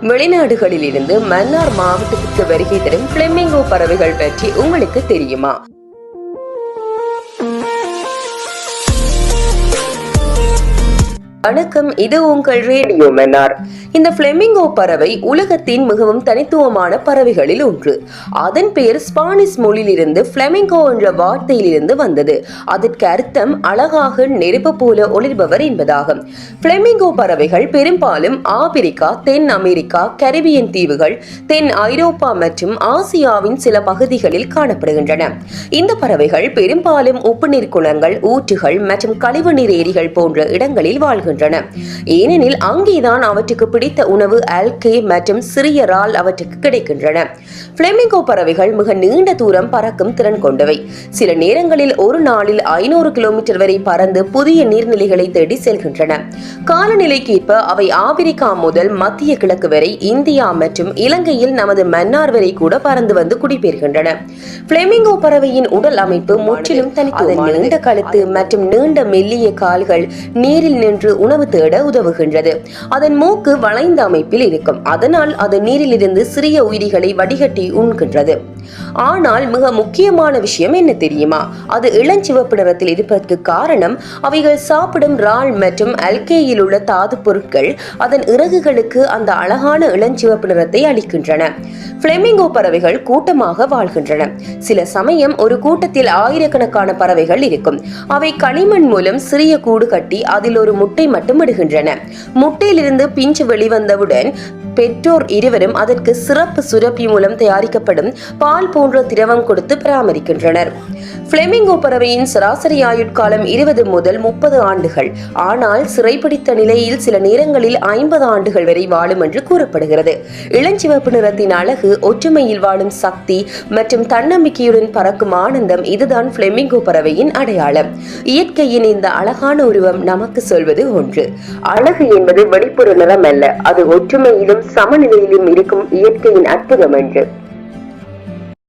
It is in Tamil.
வெளிநாடுகளில் இருந்து மன்னார் மாவட்டத்திற்கு வருகை தரும் பிளெமிங்கோ பறவைகள் பற்றி உங்களுக்கு தெரியுமா? வணக்கம் இது உங்கள் ரேடியோ மன்னார். இந்த பிளெமிங்கோ பறவை உலகத்தின் மிகவும் தனித்துவமான பறவைகளில் ஒன்று. அதன் பெயர் ஸ்பானிஷ் மொழியிலிருந்து பிளெமிங்கோ என்ற வார்த்தையிலிருந்து வந்தது. அதற்கு அர்த்தம் அழகாக நெருப்பு போல ஒளிர்பவர் என்பதாகும். பிளெமிங்கோ பறவைகள் பெரும்பாலும் ஆப்பிரிக்கா தென் அமெரிக்கா கரிபியன் தீவுகள் தென் ஐரோப்பா மற்றும் ஆசியாவின் சில பகுதிகளில் காணப்படுகின்றன. இந்த பறவைகள் பெரும்பாலும் உப்புநீர் குளங்கள் ஊற்றுகள் மற்றும் கழிவுநீர் ஏரிகள் போன்ற இடங்களில் வாழ்கின்றன. ஏனெனில் அங்கேதான் அவற்றுக்கு பிடித்த உணவு அல்கே மற்றும் சிறிய ரால் அவற்றுக்கு கிடைக்கின்றன. பிளெமிங்கோ பறவைகள் மிக நீண்ட தூரம் பறக்கும் திறன் கொண்டவை. சில நேரங்களில் ஒரு நாளில் ஐநூறு கிலோமீட்டர் வரை பறந்து புதிய நீர்நிலைகளை தேடி செல்கின்றன. காலநிலைக்கேற்ப அவை ஆப்பிரிக்கா முதல் மத்திய கிழக்கு வரை இந்தியா மற்றும் இலங்கையில் நமது மன்னார் வரை கூட பறந்து வந்து குடிபெயர்கின்றன. பிளெமிங்கோ பறவையின் உடல் அமைப்பு முற்றிலும் தனித்துவமானது நீண்ட கழுத்து மற்றும் நீண்ட மெல்லிய கால்கள் நீரில் நின்று உணவு தேட உதவுகின்றது. அதன் மூக்கு வளைந்த அமைப்பில் இருக்கும். அதனால் அது நீரிலிருந்து சிறிய உயிரிகளை வடிகட்டி உண்கின்றது. ஆனால் மிக முக்கியமான விஷயம் என்ன தெரியுமா? அது இளஞ்சிவப்பு நிறத்தில் இருப்பதற்கு காரணம் அவைகள் சாப்பிடும் ரால் மற்றும் அல்கேயில் உள்ள தாது பொருட்கள் அதன் இறகுகளுக்கு அந்த அழகான இளஞ்சிவப்பு நிறத்தை அளிக்கின்றன. பிளெமிங்கோ பறவைகள் கூட்டமாக வாழ்கின்றன. சில சமயம் ஒரு கூட்டத்தில் ஆயிரக்கணக்கான பறவைகள் இருக்கும். அவை களிமண் மூலம் சிறிய கூடு கட்டி அதில் ஒரு முட்டை மட்டுமிடுகின்றன முட்டையிலிருந்து பிஞ்சு வெளிவந்தவுடன் பெற்றோர் இருவரும் அதற்கு சிறப்பு சுரப்பி மூலம் தயாரிக்கப்படும் பால் போன்ற திரவம் கொடுத்து பராமரிக்கின்றனர். பிளெமிங்கோ பறவையின் சராசரி ஆயுட்காலம் இருபது முதல் முப்பது ஆண்டுகள். ஆனால் சிறைப்பிடித்த நிலையில் சில நேரங்களில் ஐம்பது ஆண்டுகள் வரை வாழும் என்று கூறப்படுகிறது. இளஞ்சிவப்பு நிறத்தின் அழகு ஒற்றுமையில் வாழும் சக்தி மற்றும் தன்னம்பிக்கையுடன் பறக்கும் ஆனந்தம் இதுதான் பிளெமிங்கோ பறவையின் அடையாளம். இயற்கையின் இந்த அழகான உருவம் நமக்கு சொல்வது ஒன்று. அழகு என்பது வெளிப்புற நிறம் அல்ல அது ஒற்றுமையிலும் சமநிலையிலும் இருக்கும் இயற்கையின் அற்புதம் என்று.